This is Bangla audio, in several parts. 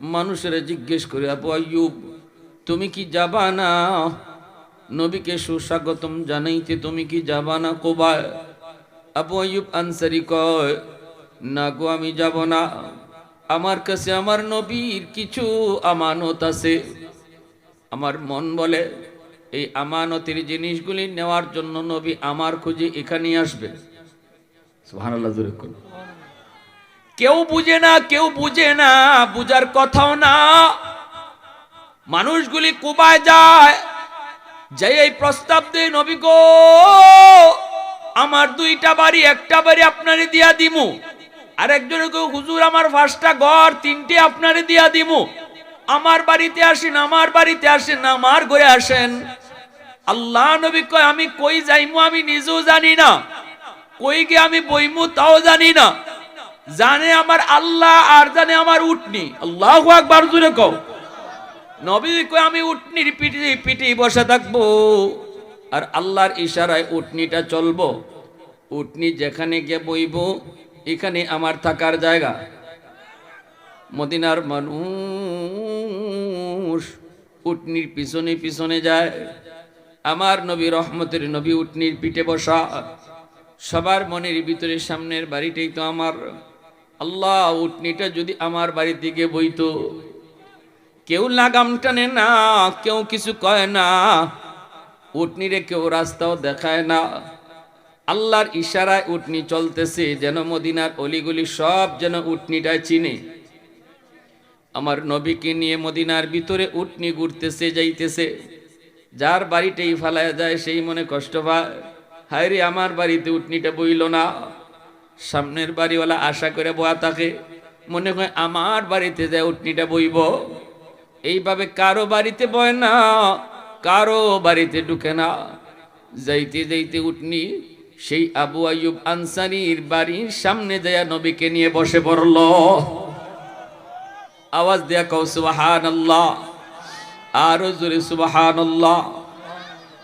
মানুষের জিজ্ঞেস করে আবু আয়ুব তুমি কি যাবা না? নবীকে সুস্বাগতম জানাইতে, তুমি কি যাবা না কোবায়? আবু আয়ুব আনসারি কয়, না গো, আমি যাব না। আমার কাছে আমার নবীর কিছু আমানত আছে। আমার মন বলে, এই আমানতের জিনিসগুলি নেওয়ার জন্য নবী আমার খুঁজে এখানেই আসবে। সুবহানাল্লাহ, জোরে করুন। কেউ বুঝে না, কেউ বুঝে না, বুঝার কথাও না। মানুষগুলি কুবায় যায়, যে এই প্রস্তাব দেয়, নবী গো, আমার দুইটা বাড়ি, একটা বাড়ি আপনারে দিয়া দিমু। আর একজনে কেউ হুজুর, আমার পাঁচটা ঘর, তিনটে আপনারে দিয়া দিমু। আমার বাড়িতে আসেন, আমার বাড়িতে আসেন, আমার ঘরে আসেন। আল্লাহ নবী কয়, আমি কই যাইমু, আমি নিজেও জানি না। কই গিয়ে আমি বইমু, তাও জানি না। জানে আমার আল্লাহ আর জানে আমার উটনি। আল্লাহ আকবার জুড়ে কও। নবী কয়, আমি উটনির পিঠে পিঠে বসে থাকব। আর আল্লাহর ইশারায় উটনিটা চলবো। উটনি যেখানে গিয়ে বইব, এখানে আমার থাকার জায়গা। মদিনার মানুষ উটনির পিছনে পিছনে যায়। আমার নবী রহমতের নবী উটনির পিঠে বসা। সবার মনের ভিতরে সামনের বাড়িটাই তো আমার। আল্লাহ, উটনিটা যদি আমার বাড়ি থেকে বইতো। কেউ লাগাম টানে না, কেউ কিছু কয় না। উটনিরে কেউ রাস্তাও দেখায় না। আল্লাহর ইশারায় উটনি চলতেছে, যেন মদিনার অলিগুলি সব যেন উটনিটা চিনে। আমার নবীকে নিয়ে মদিনার ভিতরে উটনি ঘুরতেছে, যাইতেছে। যার বাড়িতেই ফালায় যায়, সেই মনে কষ্ট পায়। হায় রে আমার বাড়িতে উটনিটা বইল না। সামনের বাড়িওয়ালা আশা করে বোয়া থাকে মনে হয় আমার বাড়িতে যায় উটনিটা বইব। এইভাবে কারও বাড়িতে বয় না, কারও বাড়িতে ঢুকে না। যাইতে যাইতে উটনি সেই আবু আয়ুব আনসারির বাড়ির সামনে যায় নবীকে নিয়ে বসে পড়ল। আওয়াজ দেয়া কও সুবাহান আরও জোরে সুবাহান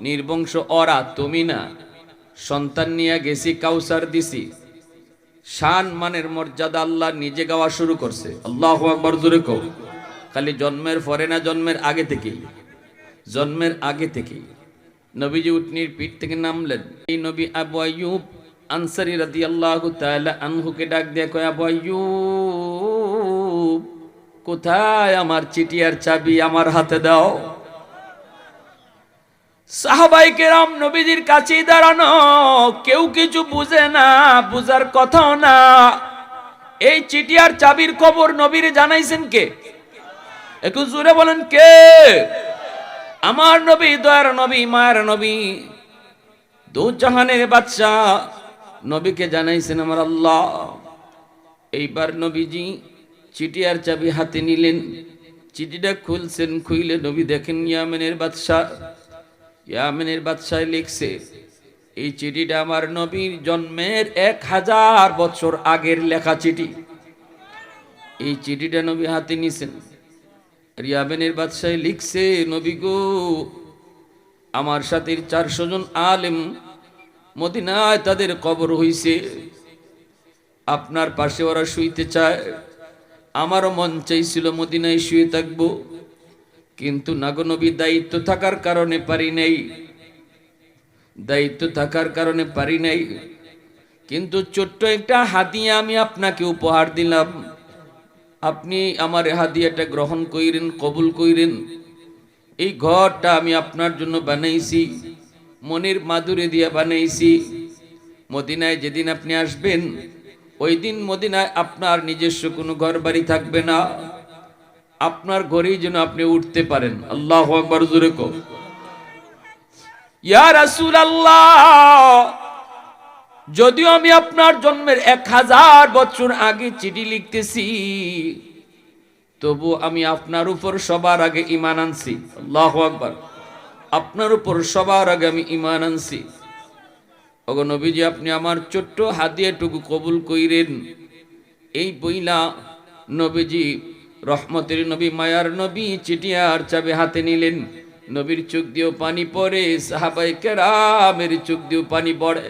নির্বংশ অরা তুমি না। সন্তান নিয়ে গেছি, কাউসার দিছি। শান মানের মর্যাদা আল্লাহ নিজে গাওয়া শুরু করছে। আল্লাহ আকবর, জোরে কও। খালি জন্মের পরে না জন্মের আগে থেকেই? জন্মের আগে থেকেই। নবীজি উটনির পিঠ থেকে নামলেন। এই নবী আবু আয়ুব আনসারি রাদিয়াল্লাহু তাআলা আনহুকে ডাক দিয়ে কয়, আবু আয়ুব কোথায় আমার চিঠি আর চাবি আমার হাতে দাও? সাহাবাই কেরাম নবীজির কাছেই দাঁড়ানো, কেউ কিছু বুঝে না, বুঝার কথাও না। এই চিঠি আর চাবির খবর নবীরে জানাইছেন কে? একটু জোরে বলেন কে? আমার নবী, দয়ার নবী, মায়ের নবী দু জাহানের বাচ্চা নবীকে জানাইছেন আমার আল্লাহ। এইবার নবীজি চিঠি আর চাবি হাতে নিলেন। চিঠিটা খুলছেন, খুইলে নবী দেখেন, ইয়ামেনের বাদশাহ। ইয়ামেনের বাদশায় লিখছে, এই চিঠিটা আমার নবীর জন্মের এক হাজার বছর আগের লেখা চিঠি। এই চিঠিটা নবী হাতে নিছেন। রিয়াবেনের বাদশাহ লিখছে, নবী গো, আমার সাথে চারশো জন আলেম মদিনায় তাদের কবর হইছে। আপনার পাশে ওরা শুইতে চায়। আমারও মন চাইছিল মদিনায় শুয়ে থাকব। কিন্তু নাগনবী দায়িত্ব থাকার কারণে পারি নাই। দায়িত্ব থাকার কারণে পারি নাই। কিন্তু ছোট্ট একটা হাতিয়া আমি আপনাকে উপহার দিলাম। আপনি আমার হাদিয়াটা গ্রহণ করিলেন কবুল কইরেন। এই ঘরটা আমি আপনার জন্য বানাইছি, মনের মাদুরে দিয়ে বানাইছি। মদিনায় যেদিন আপনি আসবেন, ওই দিন মদিনায় আপনার নিজস্ব কোনো ঘর বাড়ি থাকবে না। আপনার ঘরেই যেন আপনি উঠতে পারেন। আল্লাহ আকবর, জোরে কো ইয়া রাসূল আল্লাহ যদিও আমি আপনার জন্মের এক হাজার বছর আগে চিঠি লিখতেছি, তবু আমি আপনার উপর সবার আগে ইমান আনছি। আল্লাহ আকবার। আপনার উপর সবার আগে আমি ইমান আনছি। ওগো নবীজি, আপনি আমার ছোট্ট হাতিয়াটুকু কবুল কইরেন। এই বইলা নবীজি রহমতের নবী, মায়ার নবী চিটিয়ার চাবে হাতে নিলেন। নবীর চোখ দিয়েও পানি পড়ে সাহাবাই কেরামের চোখ দিয়েও পানি পড়ে।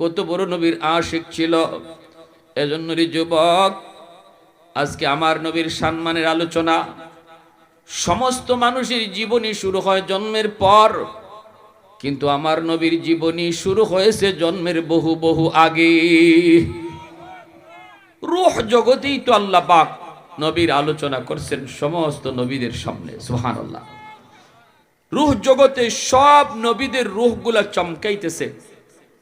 কত বড় নবীর আশিক ছিল। এজন্য যুবক, আজকে আমার নবীর সম্মানের আলোচনা, সমস্ত মানুষের জীবনী শুরু হয় জন্মের পর, কিন্তু আমার নবীর জীবনী শুরু হয়েছে জন্মের বহু বহু আগে। রুহ জগতেই তো আল্লাহ পাক নবীর আলোচনা করছেন সমস্ত নবীদের সামনে সুহান আল্লাহ রুহ জগতে সব নবীদের রুহগুলা চমকাইতেছে।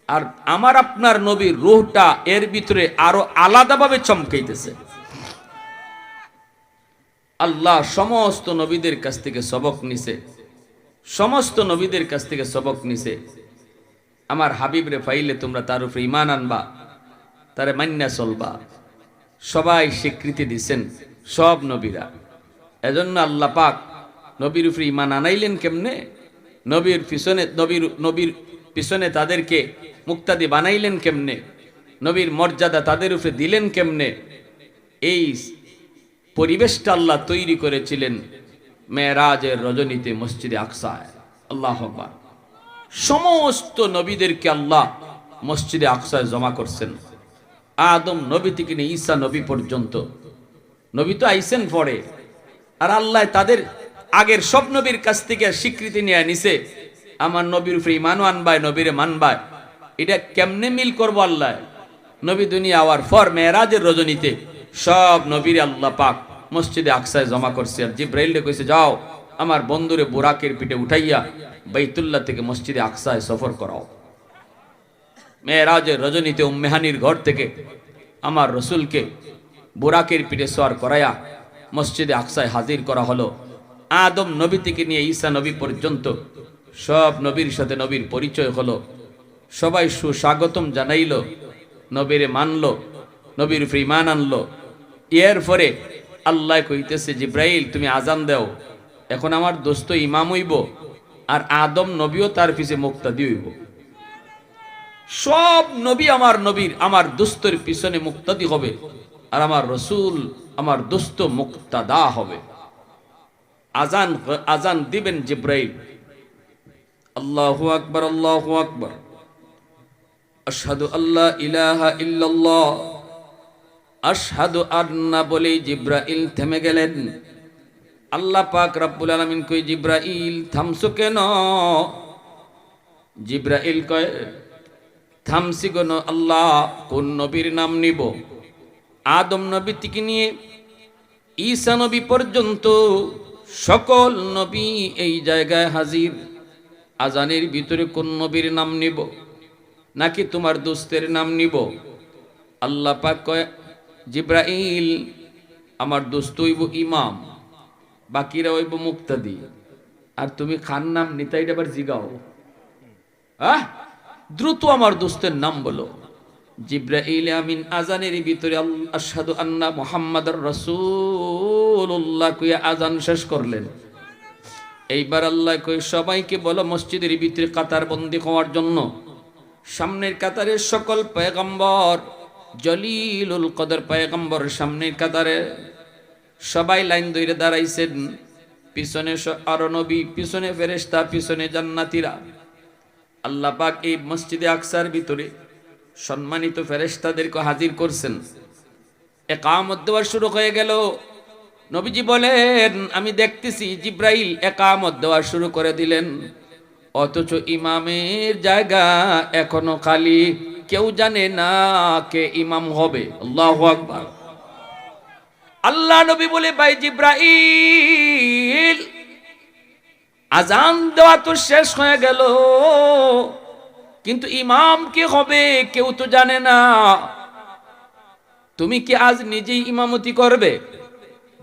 আর আমার আপনার নবীর রুহটা এর ভিতরে আরও আলাদাভাবে চমকাইতেছে। আল্লাহ সমস্ত নবীদের কাছ থেকে সবক নিছে। সমস্ত নবীদের কাছ থেকে সবক নিছে। আমার হাবিবরে ফাইলে তোমরা তার উপরে ইমান আনবা, তারে মান্যা চলবা। সবাই স্বীকৃতি দিছেন, সব নবীরা। এজন্য আল্লাহ পাক নবীর উপরে ইমান আনাইলেন কেমনে? নবীর পিছনে, নবীর নবীর পিছনে তাদেরকে মুক্তাদি বানাইলেন কেমনে? নবীর মর্যাদা তাদের উপরে দিলেন কেমনে? এই পরিবেশটা আল্লাহ তৈরি করেছিলেন মেয়েরাজের রজনীতে মসজিদে আকসায়। আল্লাহ। সমস্ত নবীদেরকে আল্লাহ মসজিদে আকসায় জমা করছেন। আদম নবী থেকে নিয়ে ঈসা নবী পর্যন্ত। নবী তো আইসেন পরে। আর আল্লাহ তাদের আগের সব নবীর কাছ থেকে স্বীকৃতি নিয়ে নিছে। আমার নবীর উপরে ইমানও আনবায়, নবীরে মানবায়। এটা কেমনে মিল করব আল্লাহ? নবী দুনিয়া আওয়ার ফর মেয়েরাজের রজনীতে সব নবীর আল্লাহ পাক মসজিদে আকসায় জমা করছে। আর জিব্রাইলে কইছে, যাও, আমার বন্ধুরে বুরাকের পিঠে উঠাইয়া বাইতুল্লাহ থেকে মসজিদে আকসায় সফর করাও। মেয়েরাজের রজনীতে উম্মেহানির ঘর থেকে আমার রসুলকে বুরাকের পিঠে সোয়ার করায়া মসজিদে আকসায় হাজির করা হলো। আদম নবী থেকে নিয়ে ঈসা নবী পর্যন্ত সব নবীর সাথে নবীর পরিচয় হলো। সবাই সুস্বাগতম জানাইল, নবীরে মানল, নবীর উপরে ইমান আনলো। এর পরে আল্লাহ কইতেছে, জিব্রাইল, তুমি আজান দাও, এখন আমার দোস্ত ইমাম হইব আর আদম নবীও তার পিছে মুক্তাদি হইব। সব নবী আমার নবীর, আমার দোস্তর পিছনে মুক্তাদি হবে। আর আমার রসুল, আমার দোস্ত মুক্তাদা হবে। আজান আজান দিবেন জিব্রাইল। আল্লাহু আকবার আল্লাহু আকবার। আশহাদু আল্লাহ ইলাহা ইল্লাল্লাহ। আশহাদু আন্না বলেই জিব্রাইল থেমে গেলেন। আল্লাহ পাক রব্বুল আলামিন কই, জিব্রাইল, থামছো কেন? জিব্রাইল কয় থামছি কোন আল্লাহ, কোন নবীর নাম নিব। আদম নবী থেকে নিয়ে ঈসা নবী পর্যন্ত সকল নবী এই জায়গায় হাজির। আজানের ভিতরে কোন নবীর নাম নিব? নাকি তোমার দোস্তের নাম নিব? আল্লাহ পাক কয়, জিব্রাইল, আমার দোস্ত হইব ইমাম, বাকিরা হইব মুক্তাদি। আর তুমি খান নাম নিতাই আবার জিগাও। আহ! দ্রুত আমার দোস্তের নাম বলো। জিব্রাইল আমিন আজানের ভিতরে আশহাদু আন্না মুহাম্মাদুর রাসূলুল্লাহ কইয়া আজান শেষ করলেন। এইবার আল্লাহ কই, সবাইকে বলো মসজিদের ভিতরে কাতার বন্দি হওয়ার জন্য। সামনের কাতারে সকল পয়গম্বর, জলিলুল কদর পয়গম্বর সামনের কাতারে সবাই লাইন ধরে দাঁড়াইছেন। পিছনে আরও নবী, পিছনে ফেরেশতা, পিছনে জান্নাতীরা। আল্লাহ পাক এই মসজিদে আকসার ভিতরে সম্মানিত ফেরেশতাদেরকে হাজির করছেন। একামত দেওয়ার শুরু হয়ে গেল। নবীজি বলেন, আমি দেখতেছি জিব্রাইল একামত দেওয়া শুরু করে দিলেন। অথচ ইমামের জায়গা এখনও খালি। কেউ জানে না কে ইমাম হবে। আল্লাহ আল্লাহ নবী বলে, ভাই জিব্রাইল আজান দেওয়া তো শেষ হয়ে গেল। কিন্তু ইমাম কে হবে কেউ তো জানে না। তুমি কি আজ নিজেই ইমামতি করবে?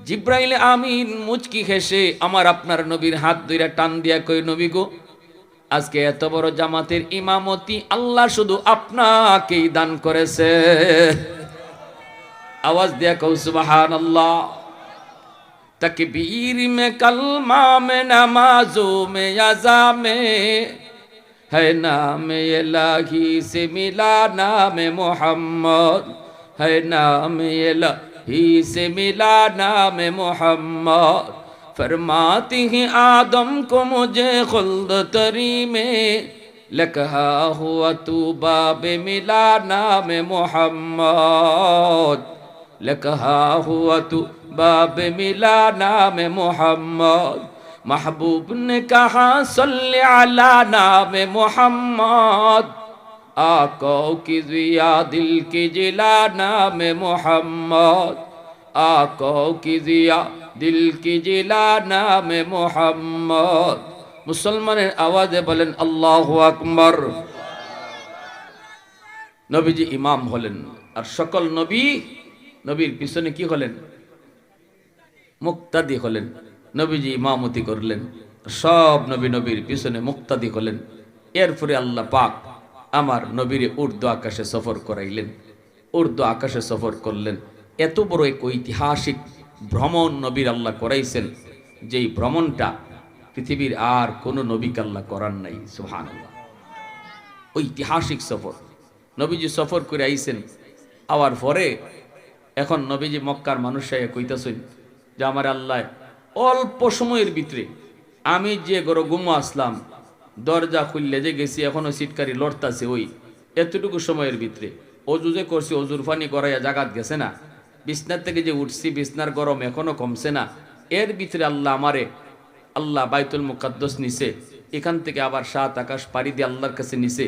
জিব্রাইল আমিন মুচকি হেসে আমার আপনার নবীর হাত ধইরা টান দিয়া কই নবী গো, আজকে এত বড় জামাতের ইমামতি আল্লাহ শুধু আপনাকেই দান করেছে। আওয়াজ দিয়া কৌ সুবাহান আল্লাহ تکبیر میں کلمہ میں نمازوں میں یزا میں ہے نام الہی سے ملا نام محمد، ہے نام الہی سے ملا نام محمد۔ فرماتی ہیں آدم کو مجھے خلد تری میں لکھا ہوا تو باب ملا نام محمد۔ لکھا ہوا تو باب ملا نام محمد محبوب نے کہا صلی علی نام محمد آقا کی ضیا دل کی جلا نام محمد آقا کی ضیا دل کی جلا نام محمد মুসলমানের আওয়াজে বলেন আল্লাহ আকবর নবীজি ইমাম হলেন আর সকল নবী নবীর পিছনে কি হলেন? মুক্তাদি হলেন। নবীজি ইমামতি করলেন। সব নবী নবীর পিছনে মুক্তাদি হলেন। এরপরে আল্লাহ পাক আমার নবীর উর্দু আকাশে সফর করাইলেন। উর্দু আকাশে সফর করলেন। এত বড় এক ঐতিহাসিক ভ্রমণ নবীর আল্লাহ করাইছেন, যেই ভ্রমণটা পৃথিবীর আর কোনো নবীকে আল্লাহ করার নাই সুহান ঐতিহাসিক সফর। নবীজি সফর করে আইছেন। আওয়ার পরে এখন নবীজি মক্কার মানুষ কইতাছেন যে আমার আল্লাহ, অল্প সময়ের ভিতরে আমি যে গরো গুমো আসলাম, দরজা খুললে যে গেছি, এখনও সিটকারি লড়তাছে ওই। এতটুকু সময়ের ভিতরে। অজু যে করছি, অজুর ফানি করাইয়া জাগাত গেছে না। বিছনার থেকে যে উঠছি, বিছনার গরম এখনও কমছে না। এর ভিতরে আল্লাহ আমারে, আল্লাহ বাইতুল মুকাদ্দস নিছে। এখান থেকে আবার সাত আকাশ পাড়ি দিয়ে আল্লাহর কাছে নিছে।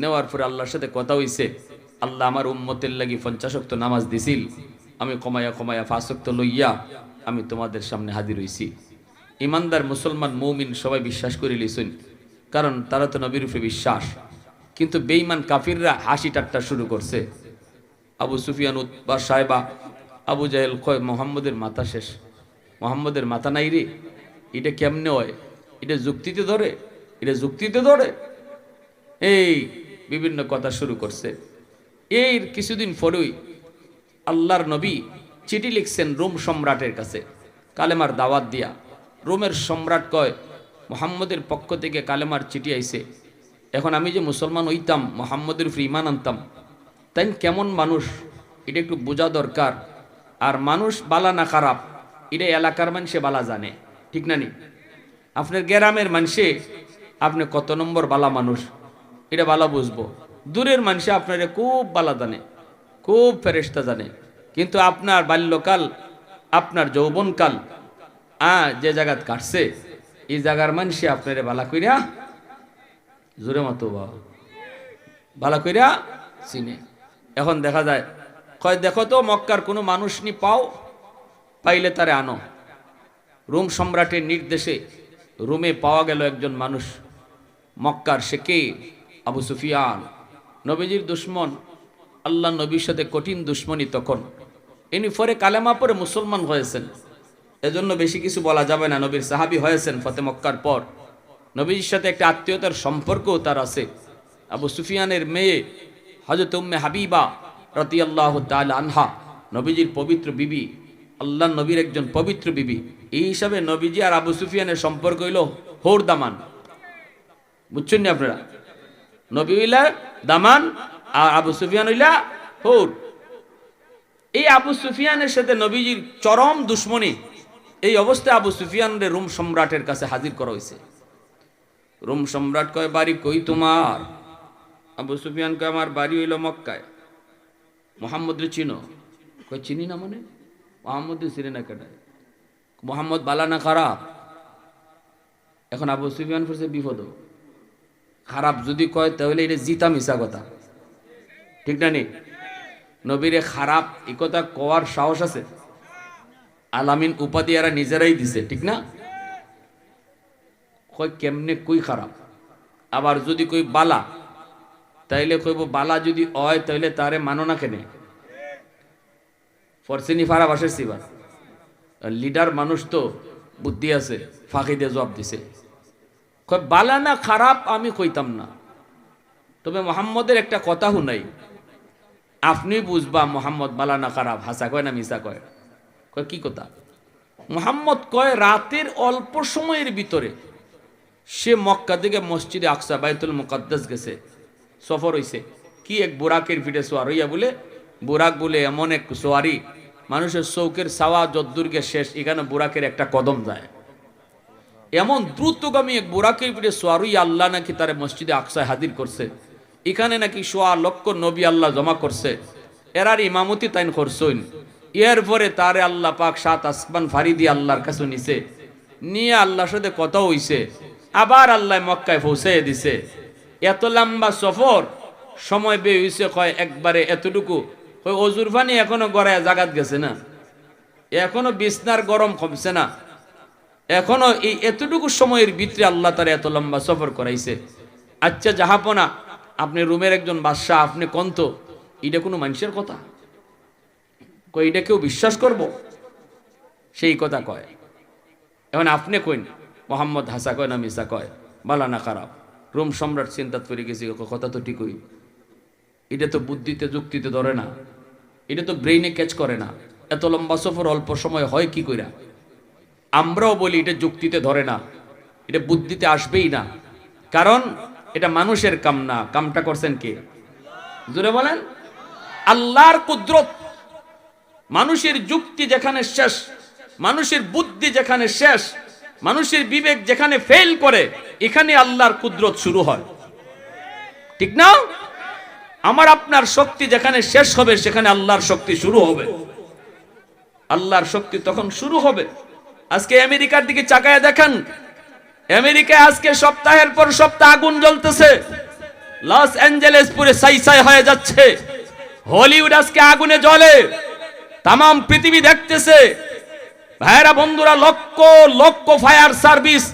নেওয়ার পরে আল্লাহর সাথে কথা হইছে। আল্লাহ আমার উম্মতের লাগি পঞ্চাশক্ত নামাজ দিছিল। আমি কমায়া কমায়া ফাঁসক্ত লইয়া আমি তোমাদের সামনে হাজির হইছি। ইমানদার মুসলমান মৌমিন সবাই বিশ্বাস করে লিসুন, কারণ তারা তো নবীর উপরে বিশ্বাস। কিন্তু বেইমান কাফিররা হাসি ঠাট্টা শুরু করছে। আবু সুফিয়ান বা সাহেবা আবু জাহেল কয়, মোহাম্মদের মাথা শেষ। মোহাম্মদের মাথা নাই রে। এটা কেমনে হয়? এটা যুক্তিতে ধরে? এটা যুক্তিতে ধরে? এই বিভিন্ন কথা শুরু করছে। এই কিছুদিন পরেই আল্লাহর নবী চিঠি লিখছেন রোম সম্রাটের কাছে, কালেমার দাওয়াত দিয়া। রোমের সম্রাট কয়, মোহাম্মদের পক্ষ থেকে কালেমার চিঠি আইছে। এখন আমি যে মুসলমান হইতাম, মোহাম্মদের উপরে ইমান আনতাম, তাই কেমন মানুষ? এটা একটু বোঝা দরকার। আর মানুষ বালা না খারাপ? এটা এলাকার মানুষে বালা জানে। ঠিক না নি? আপনার গ্রামের মানুষে আপনি কত নম্বর বালা মানুষ? এটা বালা বুঝব। দূরের মানুষে আপনার খুব বালা জানে, খুব ফেরেস্তা জানে। কিন্তু আপনার বাল্যকাল, আপনার যৌবনকাল আ যে জায়গাত কাটছে, এই জায়গার মানুষে আপনার বালা কইরা জোরে মতো বালা কইরা চিনে। এখন দেখা যায়, কয় দেখো তো মক্কার কোনো মানুষ নি পাও, পাইলে তারে আনো। রোম সম্রাটের নির্দেশে রোমে পাওয়া গেল একজন মানুষ, মক্কার সে কে? আবু সুফিয়ান। নবীজির দুশ্মন, আল্লাহ নবীর সাথে কঠিন দুশ্মনী তখন। ইনি পরে কালেমা পরে মুসলমান হয়েছেন। এজন্য বেশি কিছু বলা যাবে না, নবীর সাহাবি হয়েছেন ফতে মক্কার পর। নবীজির সাথে একটা আত্মীয়তার সম্পর্কও তার আছে। আবু সুফিয়ানের মেয়ে হজরত উম্মে হাবিবা রতি আল্লাহ আনহা, নবীজির পবিত্র বিবি, আল্লাহ নবীর একজন পবিত্র বিবি। এই হিসাবে নবীজি আর আবু সুফিয়ানের সম্পর্ক হইল হোর দামান বুঝছেন না আপনারা? নবী দামান আর আবু সুফিয়ান হইলা হোর। এই আবু সুফিয়ানের সাথে নবীজির চরম দুশ্মনী, এই অবস্থায় আবু সুফিয়ানের রোম সম্রাটের কাছে হাজির করা হয়েছে। রোম সম্রাট কয়, বাড়ি কই তোমার? আবু সুফিয়ান কয়, আমার বাড়ি হইল মক্কায়। মোহাম্মদ চিনো? কয়, চিনি না মানে? মোহাম্মদ চিনি না কেটায় মোহাম্মদ বালা না খারাপ? এখন আবু সুফিয়ান ফুরছে বিপদ। খারাপ যদি কয়, তাহলে এটা জিতা মিশা কথা। ঠিক না নি? নবীরে খারাপ এ কথা কওয়ার সাহস আছে? আলামিন উপাধি এরা নিজেরাই দিছে, ঠিক না? কই কেমনে কই খারাপ? আবার যদি কই বালা, তাইলে কইব বালা যদি হয়, তাইলে তারে মানো না কেনে? ফরসিনি ফারা বাসের সিবার। লিডার মানুষ তো বুদ্ধি আছে, ফাঁকি দিয়ে জবাব দিছে। বালা না খারাপ, আমি কইতাম না। তবে মোহাম্মদের একটা কথা শুনাই। আপনি বুঝবা, মোহাম্মদ বালা না খারাপ। হাসা কয় না মিসা কয়? কয়, কি কথা? মোহাম্মদ কয়, রাতের অল্প সময়ের ভিতরে সে মক্কা থেকে মসজিদে আকসা, বাইতুল মুকাদ্দাস গেছে, সফর হইছে। কি এক বুরাকের পিঠে সোয়ার হইয়া বলে, বুরাক বলে এমন এক সোয়ারি, মানুষের চৌকের সাওয়া যদ্দুর্গে শেষ, এখানে বুরাকের একটা কদম যায়। এমন দ্রুতগামী এক বুরাকের পিঠে সোয়ারুই আল্লাহ নাকি তারে মসজিদে আকসায় হাজির করছে। এখানে নাকি সোয়া লক্ষ নবী আল্লাহ জমা করছে। এরার ইমামতি তাইন করছইন এর পরে তারে আল্লাহ পাক সাত আসমান ফারি দিয়ে আল্লাহর কাছে নিছে। নিয়ে আল্লাহর সাথে কথা হইছে। আবার আল্লাহ মক্কায় পৌঁছে দিছে। এত লম্বা সফর, সময় বে হইছে কয় একবারে এতটুকু। ওই অজুর পানি এখনও গড়ায় জাগাত গেছে না। এখনও বিছনার গরম কমছে না। এখনও এই এতটুকু সময়ের ভিতরে আল্লাহ তার এত লম্বা সফর করাইছে। আচ্ছা জাহাপনা, আপনি রুমের একজন বাদশাহ, আপনি কন্ত, এটা কোনো মানুষের কথা? কই এটা কেউ বিশ্বাস করব? সেই কথা কয়। এখন আপনি কইন, মোহাম্মদ হাসা কয় না মিসা কয় বালা না খারাপ, রোম সম্রাট চিন্তা করে গেছি কথা তো ঠিকই। এটা তো বুদ্ধিতে, যুক্তিতে ধরে না। এটা তো ব্রেইনে ক্যাচ করে না। এত লম্বা সফর অল্প সময় হয় কি কইরা? আমরাও বলি এটা যুক্তিতে ধরে না, এটা বুদ্ধিতে আসবেই না। কারণ এটা মানুষের কাম না, কামটা করছেন কে? জোরে বলেন। আল্লাহর কুদরত, মানুষের যুক্তি যেখানে শেষ, মানুষের বুদ্ধি যেখানে শেষ, মানুষের বিবেক যেখানে ফেল করে, এখানে আল্লাহর কুদরত শুরু হয়। ঠিক না? আমার আপনার শক্তি যেখানে শেষ হবে, সেখানে আল্লাহর শক্তি শুরু হবে। আল্লাহর শক্তি তখন শুরু হবে। আজকে আমেরিকার দিকে চাকায় দেখেন। আমেরিকায় আজকে সপ্তাহের পর সপ্তাহ আগুন জ্বলতেছে। লস অ্যাঞ্জেলেস পুরে সাই সাই হয়ে যাচ্ছে। হলিউড আজকে আগুনে জ্বলে। তাম পৃথিবী দেখতেছে। ভাইরা, বন্ধুরা, লক্ষ লক্ষ ফায়ার সার্ভিস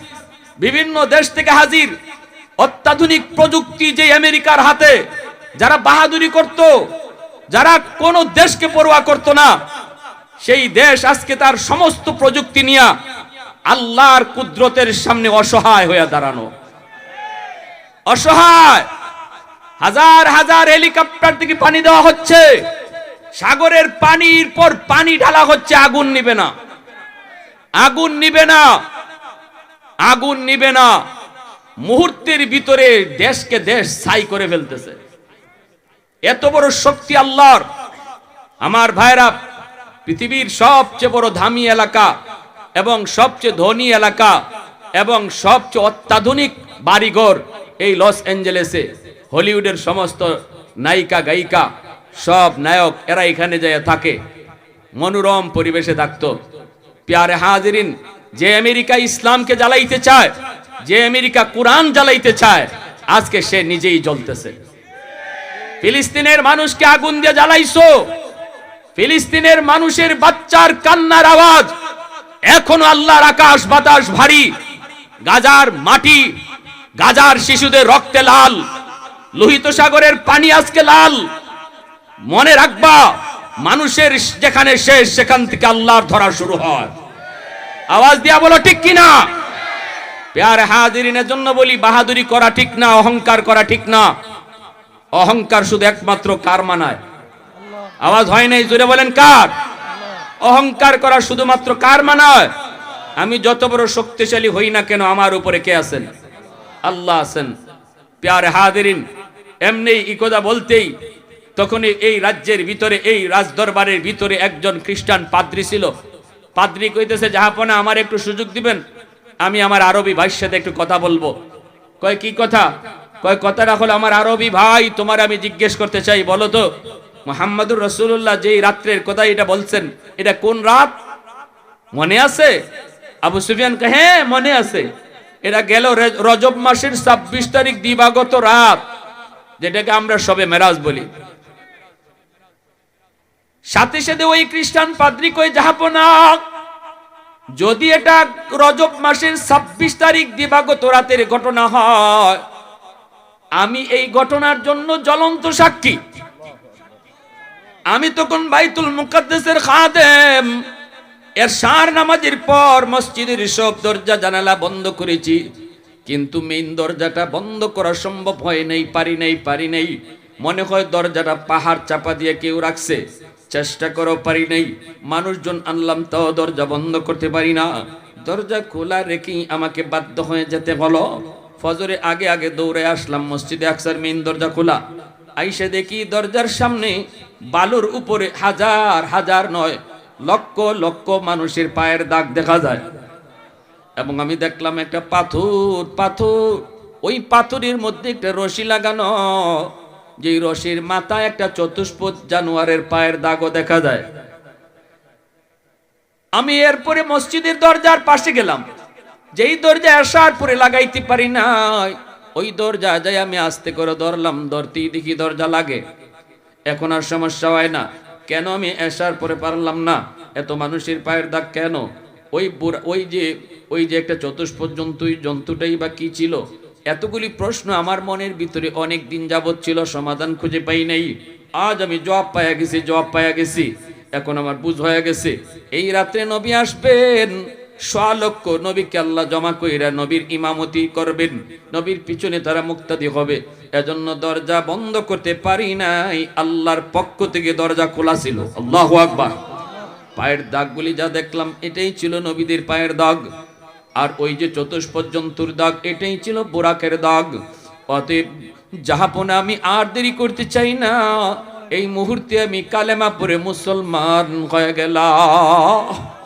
বিভিন্ন দেশ থেকে হাজির। অত্যাধুনিক প্রযুক্তি যে আমেরিকার হাতে, যারা বাহাদুরি করত, যারা কোন দেশকে পড়ুয়া করত না সেই দেশ আজকে তার সমস্ত প্রযুক্তি নিয়ে আল্লাহর কুদরতের সামনে অসহায় হয়ে দাঁড়ানো। অসহায়! হাজার হাজার হেলিকপ্টার থেকে পানি দেওয়া হচ্ছে। সাগরের পানির পর পানি ঢালা হচ্ছে, আগুন নিবে না। আগুন নিবে না। আগুন নিবে না। মুহূর্তের ভিতরে দেশকে দেশ ছাই করে ফেলতেছে। এত বড় শক্তি আল্লাহর। আমার ভাইরা পৃথিবীর সবচেয়ে বড় ধামি এলাকা এবং সবচেয়ে ধনী এলাকা এবং সবচেয়ে অত্যাধুনিক বাড়িঘর এই লস অ্যাঞ্জেলেসে। হলিউডের সমস্ত নায়িকা, গায়িকা, সব নায়ক এরা এখানে যায় থাকে। মনোরম পরিবেশে থাকতো। প্যারে হাজিরিন, যে আমেরিকা ইসলামকে জ্বালাইতে চায়, যে আমেরিকা কোরআন জ্বালাইতে চায়, আজকে সে নিজেই জ্বলতেছে। ফিলিস্তিনের মানুষকে আগুন দিয়ে জ্বালাইছো। ফিলিস্তিনের মানুষের বাচ্চার কান্নার আওয়াজ। এখনও আল্লাহর আকাশ বাতাস ভারী। গাজার মাটি, গাজার শিশুদের রক্তে লাল। লোহিত সাগরের পানি আজকে লাল। মনে রাখবা, মানুষের যেখানে শেষ, সেখান থেকে আল্লাহর ধরা শুরু হয়। আওয়াজ দিয়া বলো, ঠিক কিনা? প্যার হাজিরিনের জন্য বলি, বাহাদুরি করা ঠিক না, অহংকার করা ঠিক না। অহংকার শুধু একমাত্র কার মানায়? আওয়াজ হয় নাই, জোরে বলেন কার? অহংকার করা শুধুমাত্র কার মানায় আমি যত বড় শক্তিশালী হই না কেন, আমার উপরে কে আছেন? আল্লাহ আছেন। প্যার হাদিরিন এমনি ইকোদা বলতেই তখন এই রাজ্যের ভিতরে, এই রাজদরবারের ভিতরে একজন খ্রিস্টান পাদ্রী ছিল। পাদ্রী কইতেছে, জাহাপনা, আমার একটু সুযোগ দিবেন? আমি আমার আরবি ভাইয়ের সাথে একটু কথা বলব। কয়, কি কথা? কয়, কথাটা হলো, আমার আরবি ভাই, তোমার আমি জিজ্ঞেস করতে চাই, বলো তো? মোহাম্মদুর রসুল্লাহ যেই রাত্রের কথা এটা বলছেন, এটা কোন রাত? মনে আছে? আবু সুফিয়ান হ্যাঁ মনে আছে। এটা গেল রজব মাসের ছাব্বিশ তারিখ দিবাগত রাত, যেটাকে আমরা সবে মেরাজ বলি। সাথে সাথে ওই খ্রিস্টান পাদ্রী কই যাহাপনা যদি এটা রজব মাসের ছাব্বিশ তারিখ দিবাগত রাতের ঘটনা হয়, আমি এই ঘটনার জন্য জ্বলন্ত সাক্ষী। আমি তখন বাইতুল মুকাদ্দেসের খাদেম। এর সার নামাজের পর মসজিদের সব দরজা জানালা বন্ধ করেছি। কিন্তু মেইন দরজাটা বন্ধ করা সম্ভব হয় নাই, পারি নাই পারি নাই। মনে হয় দরজাটা পাহাড় চাপা দিয়ে কেউ রাখছে। চেষ্টা করো পারি নাই। মানুষজন আনলাম তাও দরজা বন্ধ করতে পারি না। দরজা খোলা রেখেই আমাকে বাধ্য হয়ে যেতে হলো। ফজরে আগে আগে দৌড়ে আসলাম মসজিদে আকসার মেইন দরজা খোলা। আইসে দেখি দরজার সামনে বালুর উপরে হাজার হাজার নয়, লক্ষ লক্ষ মানুষের পায়ের দাগ দেখা যায়। এবং আমি দেখলাম একটা পাথর পাথর। ওই পাথরের মধ্যে একটা রশি লাগানো। যেই রশির মাথায় একটা চতুষ্পদ জানোয়ারের পায়ের দাগও দেখা যায়। আমি এরপরে মসজিদের দরজার পাশে গেলাম। যেই দরজা আসার পরে লাগাইতে পারি নাই, ওই দরজা যাই আমি আস্তে করে ধরলাম, ধরতেই দেখি দরজা লাগে। এখন আর সমস্যা হয় না। কেন আমি আসার পরে পারলাম না? এত মানুষের পায়ের দাগ কেন? ওই ওই যে ওই যে একটা চতুষ্পদ জন্তু জন্তুটাই বা কি ছিল? এতগুলি প্রশ্ন আমার মনের ভিতরে অনেক দিন যাবৎ ছিল, সমাধান খুঁজে পাই নাই। আজ আমি জবাব পাইয়া গেছি, জবাব পাইয়া গেছি। এখন আমার বুঝ হয়ে গেছে। এই রাত্রে নবী আসবেন। লক্ষ নবীকে আল্লাহ জমা কইরা নবীর ইমামতি করবেন। নবীর পিছনে তারা মুক্তাদি হবে। এজন্য দরজা বন্ধ করতে পারি নাই। আল্লাহর পক্ষ থেকে দরজা খোলা ছিল। আল্লাহ আকবার। পায়ের দাগগুলি যা দেখলাম, এটাই ছিল নবীদের পায়ের দাগ। আর ওই যে চতুষ্পদ জন্তুর দাগ, এটাই ছিল বোরাকের দাগ। অতএব যাহাপনে আমি আর দেরি করতে চাই না, এই মুহূর্তে আমি কালেমা পরে মুসলমান হয়ে গেলাম।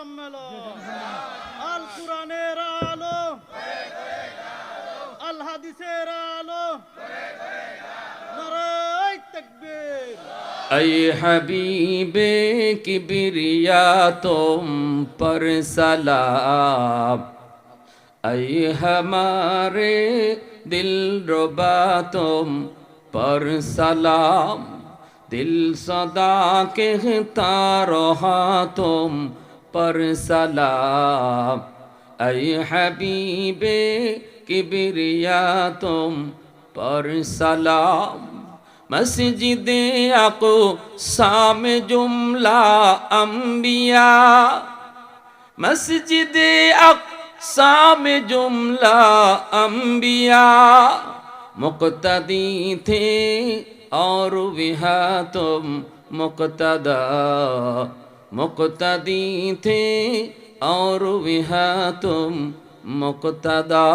মহাসম্মেলন আল কুরআনের আলো আল হাদিসের আলো নারায় তাকবীর ऐ हबीब किबरिया तुम पर सलाम ऐ हमारे दिल रुबा तुम पर सलाम दिल सदा कहता रहा तुम پر سلام اے حبیب کبریا تم پر سلام مسجد اقو سام جملہ انبیاء مسجد اقسام جملہ انبیاء مقتدی تھے اور بھی تم مقتدا मुक्तदी थे और विहा तुम मुक्तदा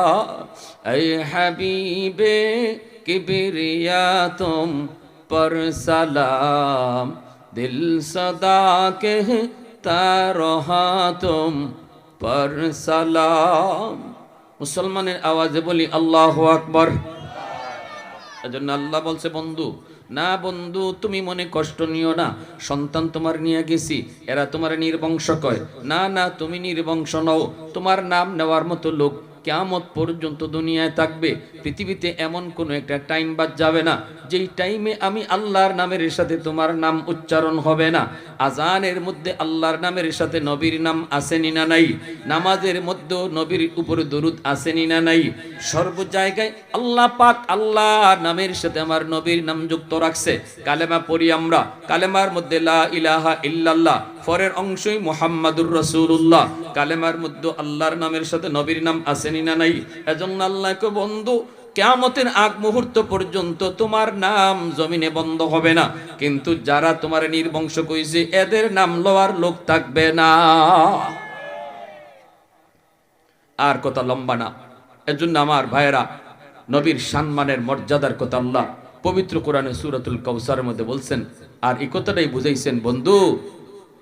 ऐ हबीबे किबरिया तुम पर सलाम दिल सदा कहता रहा तुम पर सलाम মুসলমানের আওয়াজে বলি আল্লাহ আকবর এজন্য আল্লাহ বলছে বন্ধু না বন্ধু, তুমি মনে কষ্ট নিও না। সন্তান তোমার নিয়ে গেছি, এরা তোমার নির্বংশ কয়। না না, তুমি নির্বংশ নও, তোমার নাম নেওয়ার মতো লোক কেয়ামত পর্যন্ত দুনিয়ায় থাকবে, পৃথিবীতে এমন কোনো একটা টাইম বাদ যাবে না, যেই টাইমে আমি আল্লাহর নামের সাথে তোমার নাম উচ্চারণ হবে না। আজানের মধ্যে আল্লাহর নামের সাথে নবীর নাম আসেনি না নাই? নামাজের মধ্যেও নবীর উপরে দরুদ আসেনি না নাই? সর্ব জায়গায় আল্লাহ পাক আল্লাহ নামের সাথে আমার নবীর নাম যুক্ত রাখছে। কালেমা পড়ি আমরা। কালেমার মধ্যে লা ইলাহা ইল্লাল্লাহ। পরের অংশই মোহাম্মদুর রসুল্লাহ কালেমার মধ্যে আল্লাহর নামের সাথে নবীর নাম আসেনি না নাই? এজন্য আল্লাহকে বন্ধু, কেয়ামতের আগ মুহূর্ত পর্যন্ত তোমার নাম জমিনে বন্ধ হবে না। কিন্তু যারা তোমার নির্বংশ কইছে, এদের নাম লওয়ার লোক থাকবে না। আর কথা লম্বা না। এজন্য আমার ভাইয়েরা, নবীর সম্মানের মর্যাদার কথা আল্লাহ পবিত্র কোরআনে সুরাতুল কৌসারের মধ্যে বলছেন। আর এই কথাটাই বুঝাইছেন, বন্ধু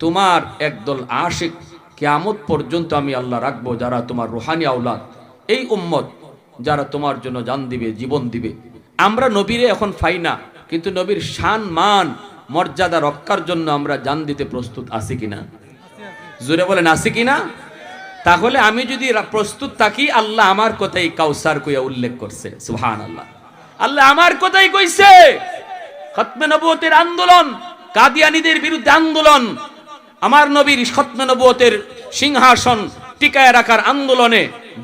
তোমার একদল আশিক কেয়ামত পর্যন্ত আমি আল্লাহ রাখব, যারা তোমার রুহানি আওলাদ। এই উম্মত যারা তোমার জন্য জান দিবে, জীবন দিবে। আমরা নবীরে এখন ফাই না, কিন্তু নবীর শান, মান, মর্যাদা রক্ষার জন্য আমরা জান দিতে প্রস্তুত আছি কিনা? জোরে বলেন, আছি কিনা? তাহলে আমি যদি প্রস্তুত থাকি, আল্লাহ আমার কথাই কাউসার কইয়া উল্লেখ করছে। সুহান আল্লাহ আল্লাহ আমার কথাই কইছে, খতমে নবুয়তের আন্দোলন, কাদিয়ানীদের বিরুদ্ধে আন্দোলন আমার নবীর খতমে নবুয়তের সিংহাসন টিকায় রাখার আন্দোলনে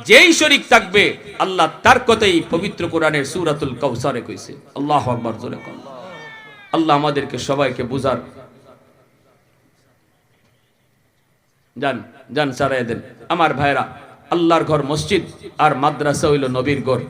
যেই শরিক থাকবে, আল্লাহ তার কথাই পবিত্র কোরআনের সুরাতুল কৌসারে কইছে। আল্লাহ আকবার, জোরে আল্লাহ আমাদেরকে সবাইকে বুঝার যান যান সারাই দেন। আমার ভাইরা আল্লাহর ঘর মসজিদ আর মাদ্রাসা হইল নবীর ঘর।